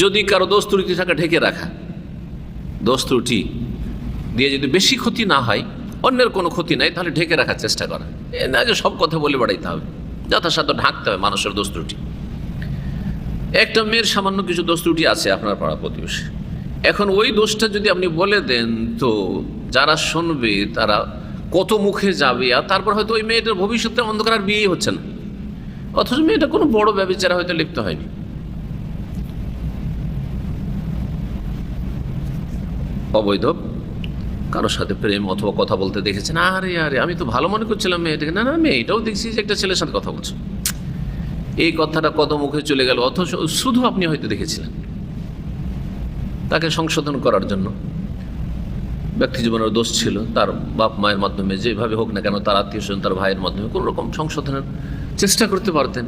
যদি কারও দোষ ত্রুটি থাকা ঢেকে রাখা দোষ ত্রুটি দিয়ে যদি বেশি ক্ষতি না হয়, অন্যের কোনো ক্ষতি নাই, তাহলে ঢেকে রাখার চেষ্টা করা। এ না যে সব কথা বলে বেড়াইতে হবে, যথাসাধ্য ঢাকতে হবে মানুষের দোষ ত্রুটি একটা মেয়ের সামান্য কিছু দোষ ত্রুটি আছে আপনার পাড়া প্রতিবেশী। এখন ওই দোষটা যদি আপনি বলে দেন, তো যারা শুনবে, তারা কত মুখে যাবে, আর তারপর হয়তো ওই মেয়েটার ভবিষ্যতে অন্ধকার আর বিয়ে হচ্ছে না। অথচ মেয়েটা কোনো বড় ব্যবচারা হয়তো লিপ্ত হয়নি। অবৈধ। কারোর সাথে প্রেম অথবা কথা বলতে দেখেছেন। আরে আরে, আমি তো ভালো মনে করছিলাম মেয়েটাকে। না না মেয়েটাও দেখছি যে একটা ছেলের সাথে কথা বলছে। এই কথাটা কত মুখে চলে গেল। অথচ শুধু আপনি হয়তো দেখেছিলেন। তাকে সংশোধন করার জন্য। ব্যক্তি জীবনের দোষ ছিল। তার বাপ মায়ের মাধ্যমে যেভাবে হোক না কেন তার আত্মীয় স্বজন, তার ভাইয়ের মাধ্যমে কোনো রকম সংশোধনের চেষ্টা করতে পারতেন।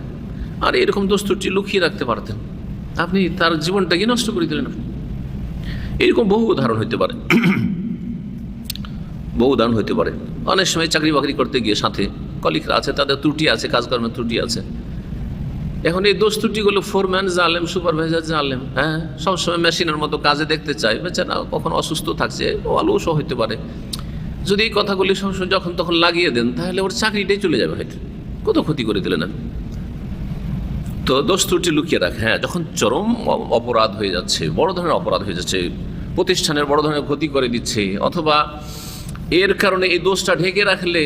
আর এরকম দোষ ত্রুটি লুকিয়ে রাখতে পারতেন। আপনি তার জীবনটাকে নষ্ট করে দিলেন। আপনি এরকম বহু উদাহরণ হইতে পারে। বহু উদাহরণ হইতে পারে। অনেক সময় চাকরি বাকরি করতে গিয়ে সাথে কলিগরা আছে, তাদের ত্রুটি আছে, কাজকর্মের ত্রুটি আছে। এখন এই দোষ ত্রুটিগুলো ফোরম্যান জানলেম সুপারভাইজার জানলেম হ্যাঁ? সবসময় মেশিনের মতো কাজে দেখতে চাই বেচারা কখন অসুস্থ থাকছে, ও অলসও হইতে পারে। যদি এই কথাগুলি সবসময় যখন তখন লাগিয়ে দেন, তাহলে ওর চাকরিটাই চলে যাবে হয়তো। কত ক্ষতি করে দিলেন আপনি? তো দোষ ত্রুটি লুকিয়ে রাখে। হ্যাঁ যখন চরম অপরাধ হয়ে যাচ্ছে, বড় ধরনের অপরাধ হয়ে যাচ্ছে, প্রতিষ্ঠানের বড় ধরনের ক্ষতি করে দিচ্ছে, অথবা এর কারণে এই দোষটা ঢেকে রাখলে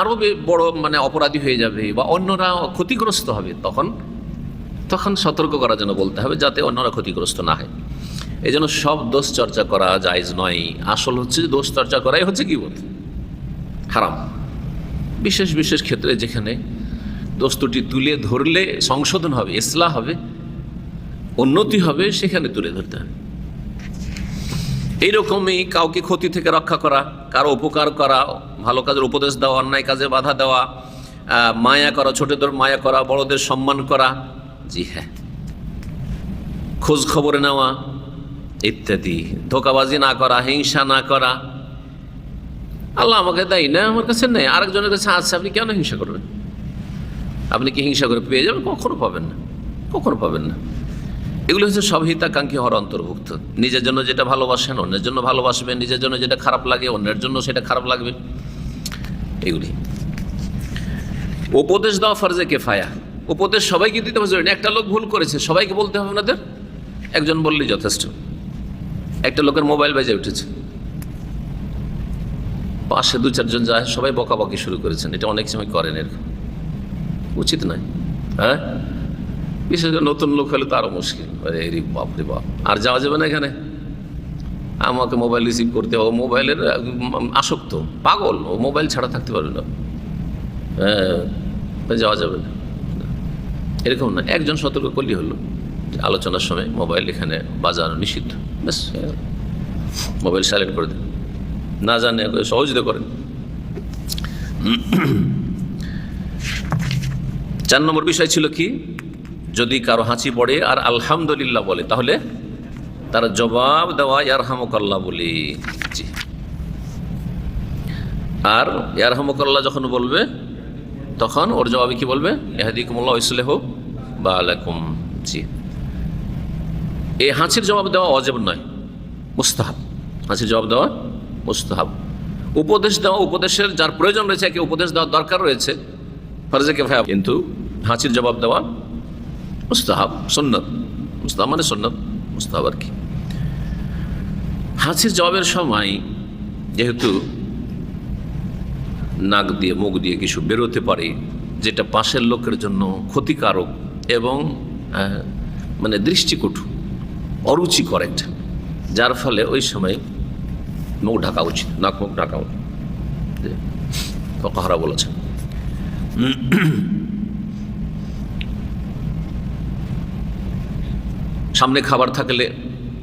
আরও বড় মানে অপরাধী হয়ে যাবে বা অন্যরা ক্ষতিগ্রস্ত হবে, তখন তখন সতর্ক করার জন্য বলতে হবে যাতে অন্যরা ক্ষতিগ্রস্ত না হয়। এই জন্য সব দোষ চর্চা করা জায়জ নয়। আসল হচ্ছে দোষ চর্চা করাই হচ্ছে কি বলতে হারাম। বিশেষ বিশেষ ক্ষেত্রে যেখানে দোস্তুটি তুলে ধরলে সংশোধন হবে, ইসলাহ হবে, উন্নতি হবে, সেখানে তুলে ধরতে হবে। এইরকমই কাউকে ক্ষতি থেকে রক্ষা করা, কারও উপকার করা, ভালো কাজের উপদেশ দেওয়া, অন্যায় কাজে বাধা দেওয়া মায়া করা, ছোটদের মায়া করা, বড়দের সম্মান করা, জি হ্যাঁ। খোঁজ খবরে নেওয়া, ইত্যাদি। ধোকাবাজি না করা, হিংসা না করা। আল্লাহ আমাকে দেয় না, আমার কাছে নেই। আরেকজনের কাছে আছে, আপনি কেন হিংসা করবেন? আপনি কি হিংসা করে পেয়ে যাবেন? কখনো পাবেন না। কখনো পাবেন না। এগুলো হচ্ছে সব হিতাকাঙ্ক্ষী হওয়ার অন্তর্ভুক্ত। নিজের জন্য যেটা ভালোবাসেন, অন্যের জন্য ভালোবাসবেন, নিজের জন্য যেটা খারাপ লাগে, অন্যের জন্য সেটা খারাপ লাগবে। এগুলি। উপদেশ দেওয়া ফরজে কেফায়া। উপদেশ সবাইকে দিতে হবে। একটা লোক ভুল করেছে, সবাইকে বলতে হবে আপনাদের একজন বললেই যথেষ্ট। একটা লোকের মোবাইল বাজে উঠেছে। পাশে দু চারজন যায়, সবাই বকাবকি শুরু করেছেন। এটা অনেক সময় করেন এরকম। উচিত নয়। হ্যাঁ? বিশেষ করে নতুন লোক হলে তো আরও মুশকিল। রে বাপ রে বাপ। আর যাওয়া যাবে না এখানে? আমাকে মোবাইল রিসিভ করতে হবে। মোবাইলের আসক্ত। পাগল। ও মোবাইল ছাড়া থাকতে পারবে না। হ্যাঁ যাওয়া যাবে না। এরকম না। একজন সতর্ক করলেই হলো। আলোচনার সময় মোবাইল এখানে বাজানো নিষিদ্ধ। ব্যাস। মোবাইল সাইলেন্ট করে দিন। না জানে সহযোগিতা করেন। চার নম্বর বিষয় ছিল কি? যদি কারও হাঁচি পড়ে আর আলহামদুলিল্লাহ বলে, তাহলে তার জবাব দেওয়া ইয়ারহামকাল্লাহ বলি। জি। আর ইয়ারহামকাল্লাহ যখন বলবে, তখন ওর জবাবে কি বলবে? ইহাদিকুমুল্লাহ ইসলেহ বা আলাইকুম জি। এই হাঁচির জবাব দেওয়া অজেব নয়, মুস্তাহাব। হাঁচির জবাব দেওয়া মুস্তাহাব। উপদেশ দেওয়া উপদেশের যার প্রয়োজন রয়েছে, একে উপদেশ দেওয়ার দরকার রয়েছে। ফরজে কে ভাই কিন্তু হাঁচির জবাব দেওয়া মুস্তাহাব সন্ন্যত মুস্তাহাব মানে সন্ন্যত মুস্তাহাব আর কি। হাঁচির জবাবের সময় যেহেতু নাক দিয়ে, মুখ দিয়ে কিছু বেরোতে পারে, যেটা পাশের লোকের জন্য ক্ষতিকারক এবং মানে দৃষ্টিকটু অরুচিকর একটা। যার ফলে ওই সময় মুখ ঢাকা উচিত, নাক মুখ ঢাকা উচিত। ফকাহারা বলেছেন। সামনে খাবার থাকলে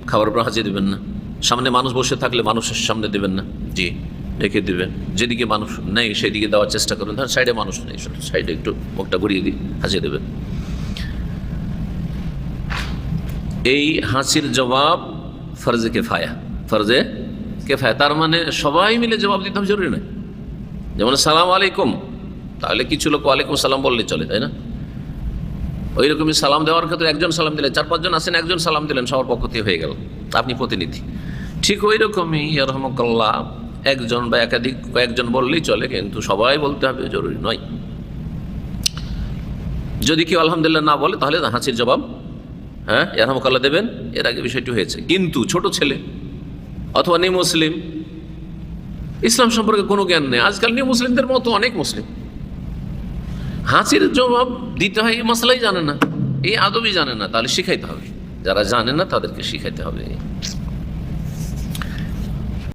খাবার উপর হাজিয়ে দেবেন না। সামনে মানুষ বসে থাকলে মানুষের সামনে দেবেন না। জি, রেখে দেবেন। যেদিকে মানুষ নেই, সেদিকে দেওয়ার চেষ্টা করবেন ধর সাইডে মানুষ নেই সাইডে একটু মুখটা ঘুরিয়ে দিয়ে হাজিয়ে দেবেন। এই হাসির জবাব ফরজে কেফায়া ফরজে কেফায়া। তার মানে সবাই মিলে জবাব দিতে হবে, জরুরি নয়। যেমন, সালাম আলাইকুম। তাহলে কিছু লোক ওয়ালাইকুম সালাম বললে চলে, তাই না? ওই রকমই সালাম দেওয়ার ক্ষেত্রে একজন সালাম দিলেন, চার পাঁচজন আসেন একজন সালাম দিলেন, সবার পক্ষ থেকে হয়ে গেল। আপনি প্রতিনিধি। ঠিক ওই রকমই রহমকল্লা একজন বা একাধিক কয়েকজন বললেই চলে, কিন্তু সবাই বলতে হবে জরুরি নয়। যদি কেউ আলহামদুলিল্লাহ না বলে, তাহলে হাসির জবাব হ্যাঁ এরহামকাল্লা দেবেন। এর আগে বিষয়টি হয়েছে। কিন্তু ছোট ছেলে অথবা নেই মুসলিম ইসলাম সম্পর্কে কোনো জ্ঞান নেই। আজকাল নিয়ে মুসলিমদের মতো অনেক মুসলিম হাসির জবাব দিতে হয়, এই মশলাই জানে না, এই আদবই জানে না, তাহলে শিখাইতে হবে। যারা জানে না, তাদেরকে শিখাইতে হবে।